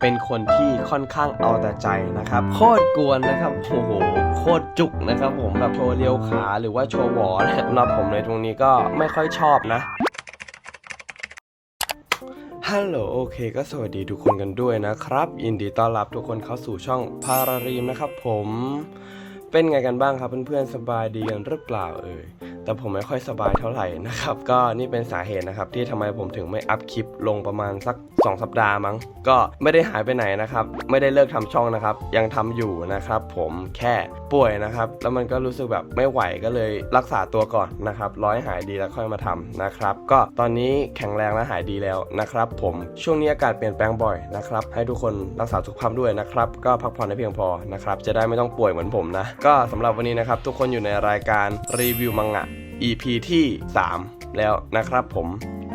เป็นคนที่ค่อนข้างเอาแต่ใจนะครับโคตรกวนนะครับโอ้โหโคตรจุกนะครับผมแบบโชว์เลี้ยวขาหรือว่าโชว์หวอนะสำหรับผมในตรงนี้ก็ไม่ค่อยชอบนะฮัลโหลโอเคก็สวัสดีทุกคนกันด้วยนะครับ ยินดีต้อนรับทุกคนเข้าสู่ช่องพารารีมนะครับผมเป็นไงกันบ้างครับเพื่อนๆสบายดีกันหรือเปล่าเอ่ยแต่ผมไม่ค่อยสบายเท่าไหร่นะครับ ก็นี่เป็นสาเหตุนะครับที่ทำไมผมถึงไม่อัพคลิปลงประมาณสัก2 สัปดาห์มั้ง ก็ไม่ได้หายไปไหนนะครับ ไม่ได้เลิกทำช่องนะครับ ยังทำอยู่นะครับผมแค่ป่วยนะครับ แล้วมันก็รู้สึกแบบไม่ไหวก็เลยรักษาตัวก่อนนะครับร้อยหายดีแล้วค่อยมาทำนะครับ ก็ตอนนี้แข็งแรงและหายดีแล้วนะครับ ผมช่วงนี้อากาศเปลี่ยนแปลงบ่อยนะครับ ให้ทุกคนรักษาสุขภาพด้วยนะครับ ก็พักผ่อนให้เพียงพอนะครับ จะได้ไม่ต้องป่วยเหมือนผมนะ ก็สำหรับวันนี้นะครับ ทุกคนอยู่ในรายการรีวิวมังงะ EP ที่ 3 แล้วนะครับผม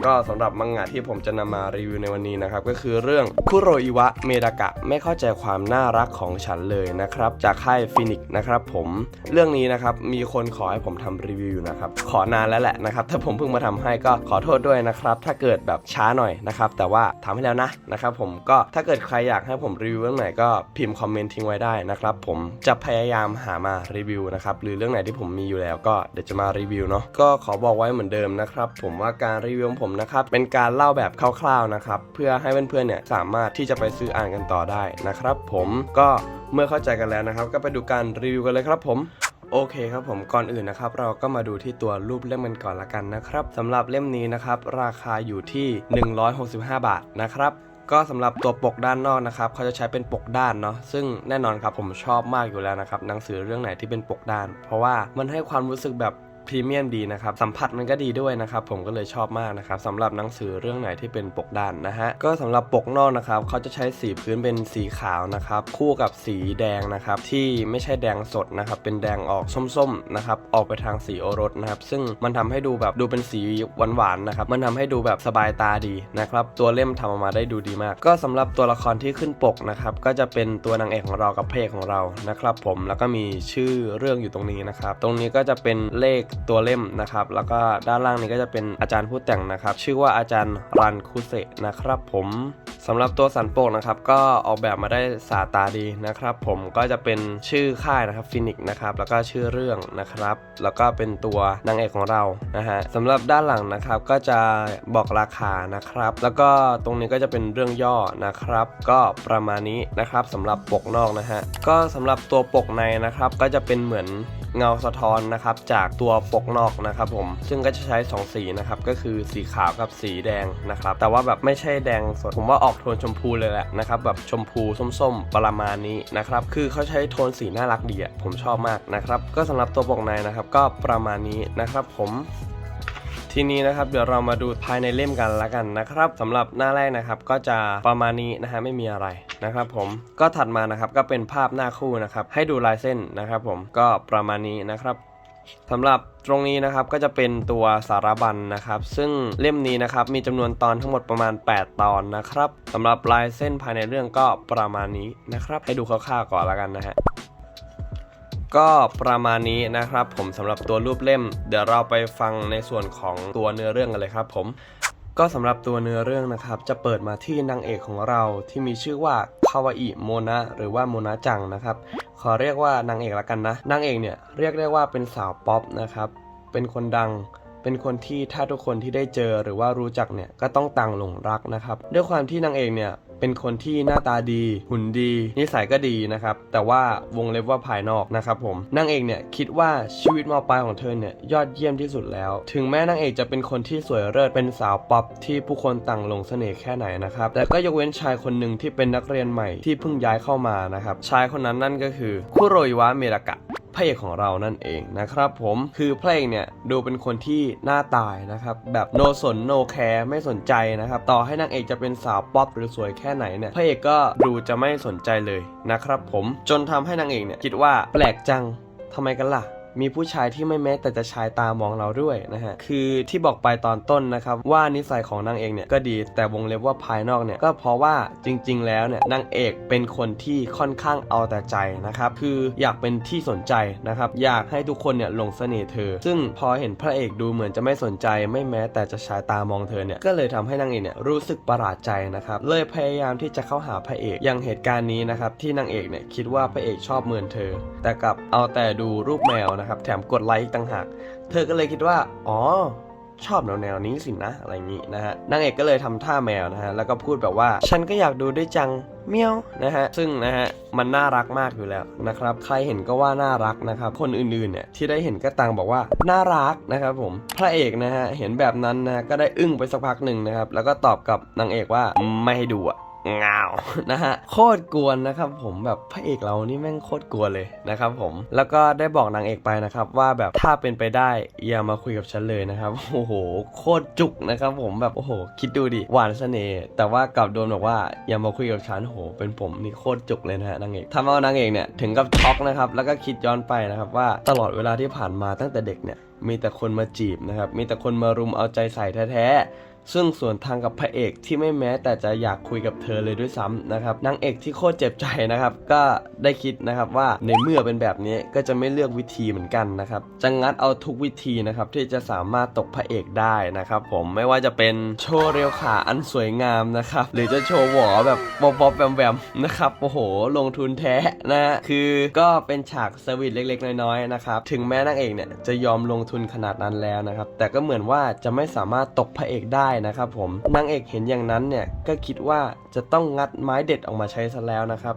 ก็สำหรับมังงะที่ผมจะนำมารีวิวในวันนี้นะครับ ก็คือเรื่องคุโรอิวะเมดากะไม่เข้าใจความน่ารักของฉันเลยนะครับ จากค่ายฟินิกนะครับผมเรื่องนี้นะครับมีคนขอให้ผมทำรีวิวอยู่นะครับ ขอนานแล้วแหละนะครับถ้าผมเพิ่งมาทำให้ก็ขอโทษด้วยนะครับ ถ้าเกิดแบบช้าหน่อยนะครับ แต่ว่าทำให้แล้วนะนะครับผมก็ถ้าเกิดใครอยากให้ผมรีวิวเรื่องไหนก็พิมพ์คอมเมนต์ทิ้งไว้ได้นะครับผมจะพยายามหามารีวิวนะครับหรือเรื่องไหนที่ผมมีอยู่แล้วก็เดี๋ยวจะมารีวิวเนาะก็ขอบอกไว้เหมือนเดิมนะครับผมว่าการรีวิวของผมนะครับ เป็นการเล่าแบบคร่าวๆนะครับ เพื่อให้เพื่อนๆเนี่ยสามารถที่จะไปซื้ออ่านกันต่อได้นะครับ ผมก็เมื่อเข้าใจกันแล้วนะครับ ก็ไปดูการรีวิวกันเลยครับผมโอเคครับผมก่อนอื่นนะครับ เราก็มาดูที่ตัวรูปเล่มกันก่อนละกันนะครับสำหรับเล่มนี้นะครับ ราคาอยู่ที่ 165 บาทนะครับก็สำหรับตัวปกด้านนอกนะครับเขาจะใช้เป็นปกด้านเนาะซึ่งแน่นอนครับผมชอบมากอยู่แล้วนะครับหนังสือเรื่องไหนที่เป็นปกด้าน เพราะว่ามันให้ความรู้สึกแบบ พรีเมียมดีนะครับ สัมผัสมันก็ดีด้วยนะครับ ผมก็เลยชอบมากนะครับสำหรับหนังสือเรื่องไหนที่เป็นปกด้านนะฮะ ก็สำหรับปกนอกนะครับเขาจะใช้สีพื้นเป็นสีขาวนะครับ คู่กับสีแดงนะครับ ที่ไม่ใช่แดงสดนะครับ เป็นแดงออกส้มๆนะครับ ออกไปทางสีโอรสนะครับ ซึ่งมันทำให้ดูแบบดูเป็นสีหวานๆนะครับ มันทำให้ดูแบบสบายตาดีนะครับ ตัวเล่มทำออกมาได้ดูดีมาก ก็สำหรับตัวละครที่ขึ้นปกนะครับ ก็จะเป็นตัวนางเอกของเรากับพระเอกของเรานะครับ ผม แล้วก็มีชื่อเรื่องอยู่ตรงนี้นะครับ ตรงนี้ก็จะเป็นเลขตัวเล่มนะครับ แล้วก็ด้านล่างนี้ก็จะเป็นอาจารย์ผู้แต่งนะครับ ชื่อว่าอาจารย์รันคุเซนะครับ ผมสำหรับตัวสันโปกนะครับก็ออกแบบมาได้สาตาดีนะครับ ผมก็จะเป็นชื่อค่ายนะครับฟินิกนะครับแล้วก็ชื่อเรื่องนะครับ แล้วก็เป็นตัวนางเอกของเรานะฮะสำหรับด้านหลังนะครับก็จะบอกราคานะครับ แล้วก็ตรงนี้ก็จะเป็นเรื่องย่อนะครับ ก็ประมาณนี้นะครับสำหรับปกนอกนะฮะก็สำหรับตัวปกในนะครับก็จะเป็นเหมือน เงาสะท้อนนะครับจากตัวปกนอกนะครับผมซึ่งก็จะใช้ 2 สีนะครับก็คือสีขาวกับสีแดงนะครับแต่ว่าแบบไม่ใช่แดงสดผมว่าออกโทนชมพูเลยแหละนะครับแบบชมพูส้ม ๆ ประมาณนี้นะครับคือเขาใช้โทนสีน่ารักดีอะผมชอบมากนะครับก็สำหรับตัวปกในนะครับก็ประมาณนี้นะครับผม ทีนี้นะครับเดี๋ยวเรามาดูภายในเล่มกันละกันนะครับสำหรับหน้าแรกนะครับก็จะประมาณนี้นะฮะไม่มีอะไรนะครับผมก็ถัดมานะครับก็เป็นภาพหน้าคู่นะครับให้ดูลายเส้นนะครับผมก็ประมาณนี้นะครับสำหรับตรงนี้นะครับก็จะเป็นตัวสารบัญนะครับ ซึ่งเล่มนี้นะครับมีจำนวนตอนทั้งหมดประมาณ 8 ตอนนะครับสำหรับลายเส้นภายในเรื่องก็ประมาณนี้นะครับ ให้ดูคร่าวๆก่อนละกันนะฮะ ก็ประมาณนี้นะครับผมสำหรับตัวรูปเล่ม เดี๋ยวเราไปฟังในส่วนของตัวเนื้อเรื่องกันเลยครับผมก็สำหรับตัวเนื้อเรื่องนะครับ จะเปิดมาที่นางเอกของเราที่มีชื่อว่าคาวาอิโมนะหรือว่าโมนะจังนะครับ ขอเรียกว่านางเอกละกันนะ นางเอกเนี่ยเรียกได้ว่าเป็นสาวป๊อปนะครับ เป็นคนดัง เป็นคนที่ถ้าทุกคนที่ได้เจอหรือว่ารู้จักเนี่ยก็ต้องต่างหลงรักนะครับ ด้วยความที่นางเอกเนี่ย เป็นคนที่หน้าตาดี หุ่นดี นิสัยก็ดีนะครับ แต่ว่าวงเล็บว่าภายนอกนะครับผมนางเอกเนี่ยคิดว่าชีวิตมปลายของเธอเนี่ยยอดเยี่ยมที่สุดแล้ว ถึงแม้นางเอกจะเป็นคนที่สวยเลิศเป็นสาวป๊อปที่ผู้คนต่างหลงเสน่ห์แค่ไหนนะครับ แต่ก็ยกเว้นชายคนหนึ่งที่เป็นนักเรียนใหม่ที่เพิ่งย้ายเข้ามานะครับ ชายคนนั้นนั่นก็คือคุโรอิวะเมรากะ พระเอกของเรานั่นเองนะครับผมคือพระเอกเนี่ยดูเป็นคนที่หน้าตายนะครับแบบโนสนโนแคร์ไม่สนใจนะครับต่อให้นางเอกจะเป็นสาวป๊อปหรือสวยแค่ไหนเนี่ยพระเอกก็ดูจะไม่สนใจเลยนะครับผมจนทำให้นางเอกเนี่ยคิดว่าแปลกจังทำไมกันล่ะ มีผู้ชายที่ไม่แม้แต่จะชายตามองเราด้วยนะฮะ คือที่บอกไปตอนต้นนะครับว่านิสัยของนางเอกเนี่ยก็ดี แต่วงเล็บว่าภายนอกเนี่ยก็เพราะว่าจริง ๆ แล้วเนี่ยนางเอกเป็นคนที่ค่อนข้างเอาแต่ใจนะครับ คืออยากเป็นที่สนใจนะครับ อยากให้ทุกคนเนี่ยหลงเสน่ห์เธอ ซึ่งพอเห็นพระเอกดูเหมือนจะไม่สนใจ ไม่แม้แต่จะชายตามองเธอเนี่ย ก็เลยทำให้นางเอกเนี่ยรู้สึกประหลาดใจนะครับ เลยพยายามที่จะเข้าหาพระเอก อย่างเหตุการณ์นี้นะครับที่นางเอกเนี่ยคิดว่าพระเอกชอบเมินเธอ แต่กลับเอาแต่ดูรูปแมวนะครับ แถมกดไลค์อีกต่างหาก เธอก็เลยคิดว่า อ๋อ ชอบแนวแนวนี้สินะ อะไรอย่างนี้นะฮะ นางเอกก็เลยทำท่าแมวนะฮะ แล้วก็พูดแบบว่า ฉันก็อยากดูด้วยจัง เมียวนะฮะ ซึ่งนะฮะ มันน่ารักมากอยู่แล้วนะครับ ใครเห็นก็ว่าน่ารักนะครับ คนอื่นๆเนี่ยที่ได้เห็นก็ต่างบอกว่า น่ารักนะครับผม พระเอกนะฮะ เห็นแบบนั้นนะ ก็ได้อึ้งไปสักพักหนึ่งนะครับ แล้วก็ตอบกับนางเอกว่า ไม่ให้ดูอะ งาวนะฮะโคตรกวนนะครับผมแบบพระเอกเรานี่แม่งโคตรกวนเลยนะครับผมแล้วก็ได้บอกนางเอกไปนะครับว่าแบบถ้าเป็นไปได้อย่ามาคุยกับฉันเลยนะครับโอ้โหโคตรจุกนะครับผมแบบโอ้โหคิดดูดิหวานเสน่ห์แต่ว่ากลับโดนบอกว่าอย่ามาคุยกับฉันโอ้โหเป็นผมนี่โคตรจุกเลยนะฮะนางเอกทำเอานางเอกเนี่ยถึงกับช็อกนะครับแล้วก็คิดย้อนไปนะครับว่าตลอดเวลาที่ผ่านมาตั้งแต่เด็กเนี่ยมีแต่คนมาจีบนะครับมีแต่คนมารุมเอาใจใส่แท้ๆ ซึ่งส่วนทางกับพระเอกที่ไม่แม้แต่จะอยากคุยกับเธอเลยด้วยซ้ำนะครับนางเอกที่โคตรเจ็บใจนะครับ ก็ได้คิดนะครับว่าในเมื่อเป็นแบบนี้ก็จะไม่เลือกวิธีเหมือนกันนะครับจะงัดเอาทุกวิธีนะครับที่จะสามารถตกพระเอกได้นะครับ ผมไม่ว่าจะเป็นโชว์เรียวขาอันสวยงามนะครับหรือจะโชว์หวอแบบบ๊อบๆแวมๆนะครับโอ้โห ลงทุนแท้นะคือก็เป็นฉากสวีทเล็กๆ น้อยๆนะครับถึงแม้นางเอกเนี่ยจะยอมลงทุนขนาดนั้นแล้วนะครับแต่ก็เหมือนว่าจะไม่สามารถตกพระเอกได้นะครับผมนางเอกเห็นอย่างนั้นเนี่ยก็คิดว่าจะต้องงัดไม้เด็ดออกมาใช้ซะแล้วนะครับ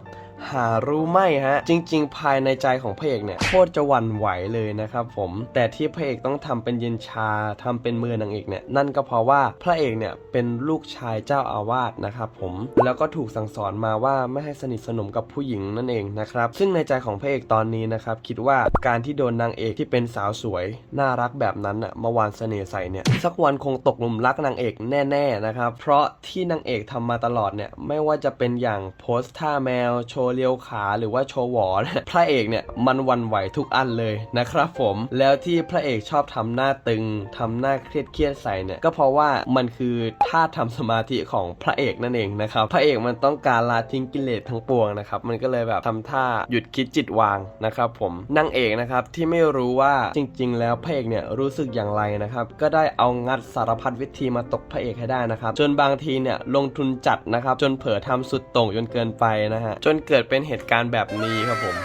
หารู้ไหมฮะ จริง ๆ ภายในใจของพระเอกเนี่ยโคตรจะหวั่นไหวเลยนะครับผมแต่ที่พระเอกต้องทำเป็นเย็นชาทำเป็นมือนางเอกเนี่ยนั่นก็เพราะว่าพระเอกเนี่ยเป็นลูกชายเจ้าอาวาสนะครับผมแล้วก็ถูกสั่งสอนมาว่าไม่ให้สนิทสนมกับผู้หญิงนั่นเองนะครับซึ่งในใจของพระเอกตอนนี้นะครับคิดว่าการที่โดนนางเอกที่เป็นสาวสวย น่ารักแบบนั้นอะมาวานเสน่ห์ใส่เนี่ยสักวันคงตกหลุมรักนางเอกแน่ๆนะครับเพราะที่นางเอกทำมาตลอดเนี่ยไม่ว่าจะเป็นอย่างโพสท่าแมวโชว์เลี้ยวขาหรือว่าโชว์หวอนพระเอกเนี่ยมันวันไหวทุกอันเลยนะครับผมแล้วที่พระเอกชอบทำหน้าตึงทำหน้าเครียดเครียดใส่เนี่ยก็เพราะว่ามันคือท่าทำสมาธิของพระเอกนั่นเองนะครับพระเอกมันต้องการละทิ้งกิเลสทั้งปวงนะครับมันก็เลยแบบทำท่าหยุดคิดจิตวางนะครับผมนางเอกนะครับที่ไม่รู้ว่าจริง ๆ แล้วพระเอกเนี่ยรู้สึกอย่างไรนะครับก็ได้เอางัดสารพัดวิธีมาตกพระเอกให้ได้นะครับจนบางทีเนี่ยลงทุนจัดนะครับจนเผลอทำสุดโต่งจนเกินไปนะฮะจนเกิดเป็นเหตุการณ์แบบนี้ครับผม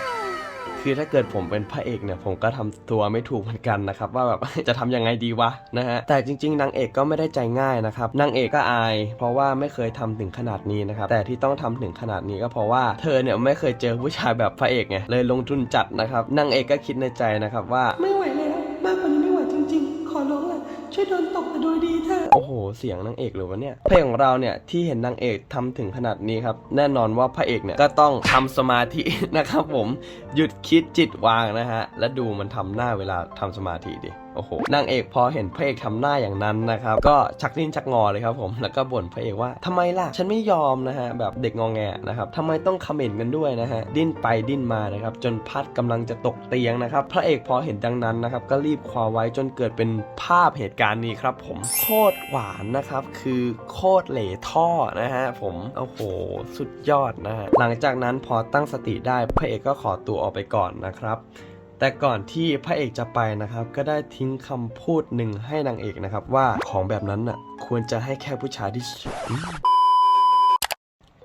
คือถ้าเกิดผมเป็นพระเอกเนี่ย ผมก็ทำตัวไม่ถูกเหมือนกันนะครับ ว่าแบบจะทำยังไงดีวะนะฮะแต่จริง ๆนางเอกก็ไม่ได้ใจง่ายนะครับนางเอกก็อาย เพราะว่าไม่เคยทำถึงขนาดนี้นะครับแต่ที่ต้องทำถึงขนาดนี้ก็เพราะว่าเธอเนี่ยไม่เคยเจอผู้ชายแบบพระเอกไงเลยลงทุนจัดนะครับนางเอกก็คิดในใจนะครับว่าไม่ไหว ช่วยโดนตบแต่โดยดีเถอะโอ้โห เสียงนางเอกหรือวะเนี่ยเพลงของเราเนี่ยที่เห็นนางเอกทำถึงขนาดนี้ครับ แน่นอนว่าพระเอกเนี่ยก็ต้องทำสมาธินะครับผมหยุดคิดจิตวางนะฮะและดูมันทำหน้าเวลาทำสมาธิดิ โอ้โหนางเอกพอเห็นพระเอกทำหน้าอย่างนั้นนะครับก็ชักดิ้นชักงอเลยครับผมแล้วก็บ่นพระเอกว่าทำไมล่ะ ฉันไม่ยอมนะฮะแบบเด็กงองแงนะครับทำไมต้องคอมเมนต์กันด้วยนะฮะดิ้นไปดิ้นมานะครับจนพัดกำลังจะตกเตียงนะครับพระเอกพอเห็นดังนั้นนะครับก็รีบคว้าไว้จนเกิดเป็นภาพเหตุการณ์นี้ครับผมโคตรหวานนะครับคือโคตรเหล่ท่อนะฮะผมโอ้โหสุดยอดนะฮะหลังจากนั้นพอตั้งสติได้พระเอกก็ขอตัวออกไปก่อนนะครับ แต่ก่อนที่พระเอกจะไปนะครับ ก็ได้ทิ้งคำพูดหนึ่งให้นางเอกนะครับว่าของแบบนั้นน่ะควรจะให้แค่ผู้ชายที่อืม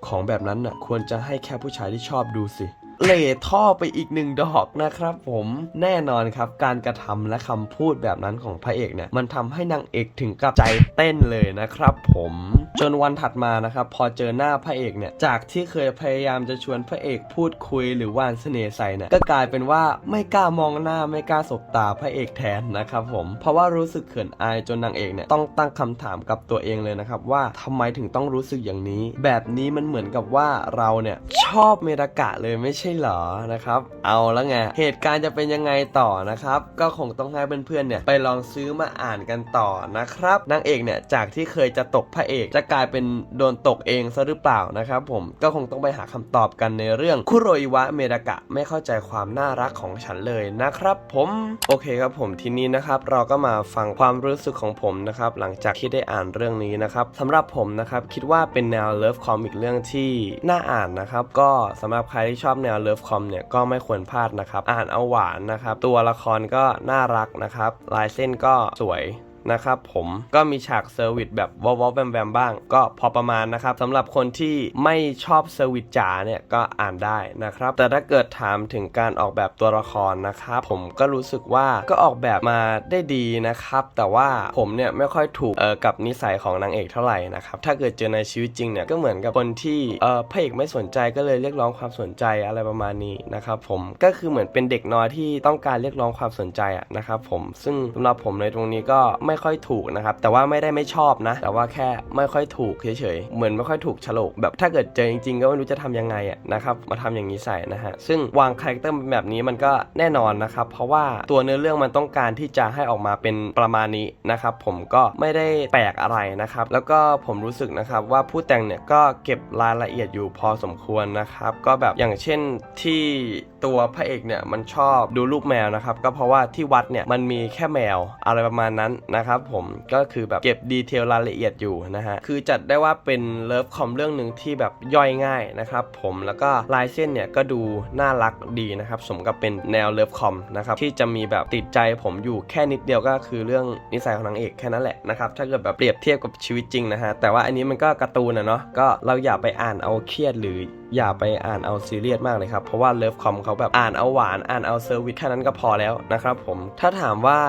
ของแบบนั้นน่ะควรจะให้แค่ผู้ชายที่ชอบดูสิเหล่ท่อไปอีกหนึ่งดอกนะครับผมแน่นอนครับการกระทำและคำพูดแบบนั้นของพระเอกเนี่ยมันทำให้นางเอกถึงกับใจเต้นเลยนะครับผม จนวันถัดมานะครับพอเจอหน้าพระเอกเนี่ยจากที่เคยพยายามจะชวนพระเอกพูดคุยหรือว่านเสน่ห์ใส่เนี่ยก็กลายเป็นว่าไม่กล้ามองหน้าไม่กล้าสบตาพระเอกแทนนะครับผมเพราะว่ารู้สึกเขินอายจนนางเอกเนี่ยต้องตั้งคำถามกับตัวเองเลยนะครับว่าทำไมถึงต้องรู้สึกอย่างนี้ แบบนี้มันเหมือนกับว่าเราเนี่ยชอบเมรากะเลยไม่ใช่เหรอนะครับ เอาแล้วไงเหตุการณ์จะเป็นยังไงต่อนะครับก็คงต้องให้เพื่อนๆเนี่ยไปลองซื้อมาอ่านกันต่อนะครับนางเอกเนี่ยจากที่เคยจะตกพระเอกจะกลายเป็นโดนตกเองซะหรือเปล่านะครับผมก็คงต้องไปหาคำตอบกันในเรื่องคุโรอิวะเมดากะไม่เข้าใจความน่ารักของฉันเลยนะครับ ผมโอเคครับผมทีนี้นะครับเราก็มาฟังความรู้สึกของผมนะครับหลังจากที่ได้อ่านเรื่องนี้นะครับสำหรับผมนะครับคิดว่าเป็นแนวเลิฟคอมอีกเรื่องที่น่าอ่านนะครับก็สำหรับใครที่ชอบแนวเลิฟคอมเนี่ยก็ไม่ควรพลาดนะครับอ่านเอาหวานนะครับตัวละครก็น่ารักนะครับลายเส้นก็สวย นะครับผมก็มีฉากเซอร์วิสแบบวอลวอลแวมแวมบ้าง ก็พอประมาณนะครับสำหรับคนที่ไม่ชอบเซอร์วิสจ๋าเนี่ยก็อ่านได้นะครับ แต่ถ้าเกิดถามถึงการออกแบบตัวละครนะครับผมก็รู้สึกว่าก็ออกแบบมาได้ดีนะครับ แต่ว่าผมเนี่ยไม่ค่อยถูกเออกับนิสัยของนางเอกเท่าไหร่นะครับถ้าเกิดเจอในชีวิตจริงเนี่ยก็เหมือนกับคนที่เออพระเอกไม่สนใจก็เลยเรียกร้องความสนใจอะไรประมาณนี้นะครับผมก็คือเหมือนเป็นเด็กน้อยที่ต้องการเรียกร้องความสนใจอะนะครับผมซึ่งสำหรับผมในตรงนี้ก็ไม่ค่อยถูกนะครับ แต่ว่าไม่ได้ไม่ชอบนะ แต่ว่าแค่ไม่ค่อยถูกเฉยๆ เหมือนไม่ค่อยถูกฉลก แบบถ้าเกิดเจอจริงๆ ก็ไม่รู้จะทำยังไงอะนะครับ มาทำอย่างนี้ใส่นะฮะ ซึ่งวางคาแรคเตอร์แบบนี้มันก็แน่นอนนะครับ เพราะว่าตัวเนื้อเรื่องมันต้องการที่จะให้ออกมาเป็นประมาณนี้นะครับ ผมก็ไม่ได้แปลกอะไรนะครับ แล้วก็ผมรู้สึกนะครับว่าผู้แต่งเนี่ยก็เก็บรายละเอียดอยู่พอสมควรนะครับ ก็แบบอย่างเช่นที่ตัวพระเอกเนี่ยมันชอบดูลูกแมวนะครับก็เพราะว่าที่วัดเนี่ยมันมีแค่แมวอะไรประมาณนั้นนะครับผมก็คือแบบเก็บดีเทลรายละเอียดอยู่นะฮะคือจัดได้ว่าเป็นเลิฟคอมเรื่องหนึ่งที่แบบย่อยง่ายนะครับผมแล้วก็ลายเส้นเนี่ยก็ดูน่ารักดีนะครับสมกับเป็นแนวเลิฟคอมนะครับที่จะมีแบบติดใจผมอยู่แค่นิดเดียวก็คือเรื่องนิสัยของนางเอกแค่นั้นแหละนะครับถ้าเกิดแบบเปรียบเทียบกับชีวิตจริงนะฮะแต่ว่าอันนี้มันก็การ์ตูนนะเนาะก็เราอย่าไปอ่านเอาเครียดหรืออย่าไปอ่านเอาซีเรียสมากเลยครับเพราะว่าเลิฟคอมเขาแบบอ่านเอาหวานอ่านเอาเซอร์วิสแค่นั้นก็พอแล้วนะครับผมถ้าถามว่า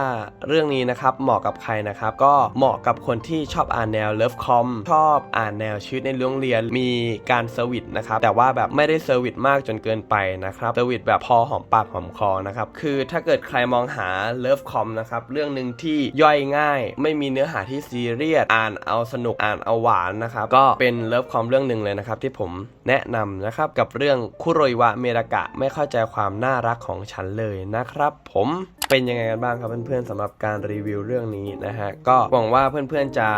เรื่องนี้นะครับเหมาะกับใครนะครับก็เหมาะกับคนที่ชอบอ่านแนวเลิฟคอมชอบอ่านแนวชีวิตในโรงเรียนมีการเซอร์วิสนะครับแต่ว่าแบบไม่ได้เซอร์วิสมากจนเกินไปนะครับเซอร์วิสแบบพอหอมปากหอมคอนะครับคือถ้าเกิดใครมองหาเลิฟคอมนะครับเรื่องหนึ่งที่ย่อยง่าย ไม่มีเนื้อหาที่ซีเรียสอ่านเอาสนุกอ่านเอาหวานนะครับก็เป็นเลิฟคอมเรื่องหนึ่งเลยนะครับที่ผมแนะนำนะครับกับเรื่องคุโรยวะเมรากะไม่เข้าใจความน่ารักของฉันเลยนะครับผม เป็นยังไงกันบ้างครับเพื่อนๆสำหรับการรีวิวเรื่องนี้นะฮะก็หวังว่าเพื่อนๆจะ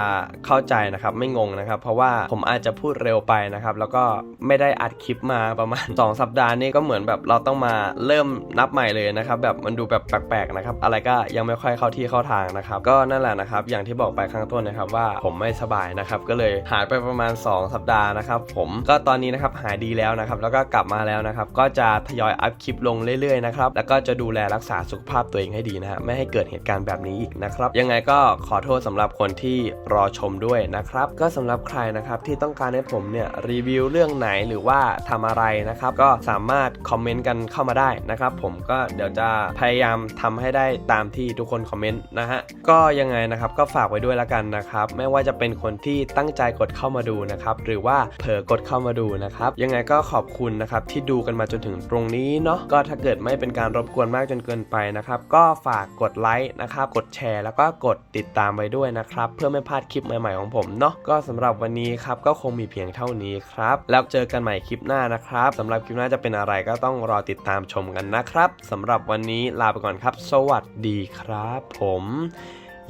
เข้าใจนะครับไม่งงนะครับ เพราะว่าผมอาจจะพูดเร็วไปนะครับแล้วก็ไม่ได้อัดคลิปมาประมาณ 2 สัปดาห์นี่ก็เหมือนแบบเราต้องมาเริ่มนับใหม่เลยนะครับแบบมันดูแบบแปลกๆนะครับอะไรก็ยังไม่ค่อยเข้าที่เข้าทางนะครับก็นั่นแหละนะครับอย่างที่บอกไปข้างต้นนะครับว่าผมไม่สบายนะครับก็เลยหายไปประมาณ 2 สัปดาห์นะครับผมก็ตอนนี้นะครับหายดีแล้วนะครับแล้วก็กลับมาแล้วนะครับก็จะทยอยอัพคลิปลงเรื่อยๆนะครับแล้วก็จะดูแลรักษาสุขภาพตัวเองให้ดีนะฮะไม่ให้เกิดเหตุการณ์แบบนี้อีกนะครับ ยังไงก็ขอโทษสำหรับคนที่รอชมด้วยนะครับ ก็สำหรับใครนะครับที่ต้องการให้ผมเนี่ยรีวิวเรื่องไหนหรือว่าทำอะไรนะครับก็สามารถคอมเมนต์กันเข้ามาได้นะครับผมก็เดี๋ยวจะพยายามทำให้ได้ตามที่ทุกคนคอมเมนต์นะฮะก็ยังไงนะครับก็ฝากไว้ด้วยละกันนะครับไม่ว่าจะเป็นคนที่ตั้งใจกดเข้ามาดูนะครับหรือว่าเผลอกดเข้ามาดูนะครับยังไงก็ขอบคุณนะครับที่ดูกันมาจนถึงตรงนี้เนาะก็ถ้าเกิดไม่เป็นการรบกวนมากจนเกินไปนะครับก็ฝากกดไลค์นะครับ กดแชร์แล้วก็กดติดตามไว้ด้วยนะครับ เพื่อไม่พลาดคลิปใหม่ๆของผมเนาะก็สำหรับวันนี้ครับก็คงมีเพียงเท่านี้ครับ แล้วเจอกันใหม่คลิปหน้านะครับสำหรับคลิปหน้าจะเป็นอะไรก็ต้องรอติดตามชมกันนะครับสำหรับวันนี้ลาไปก่อนครับ สวัสดีครับ ผม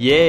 เย้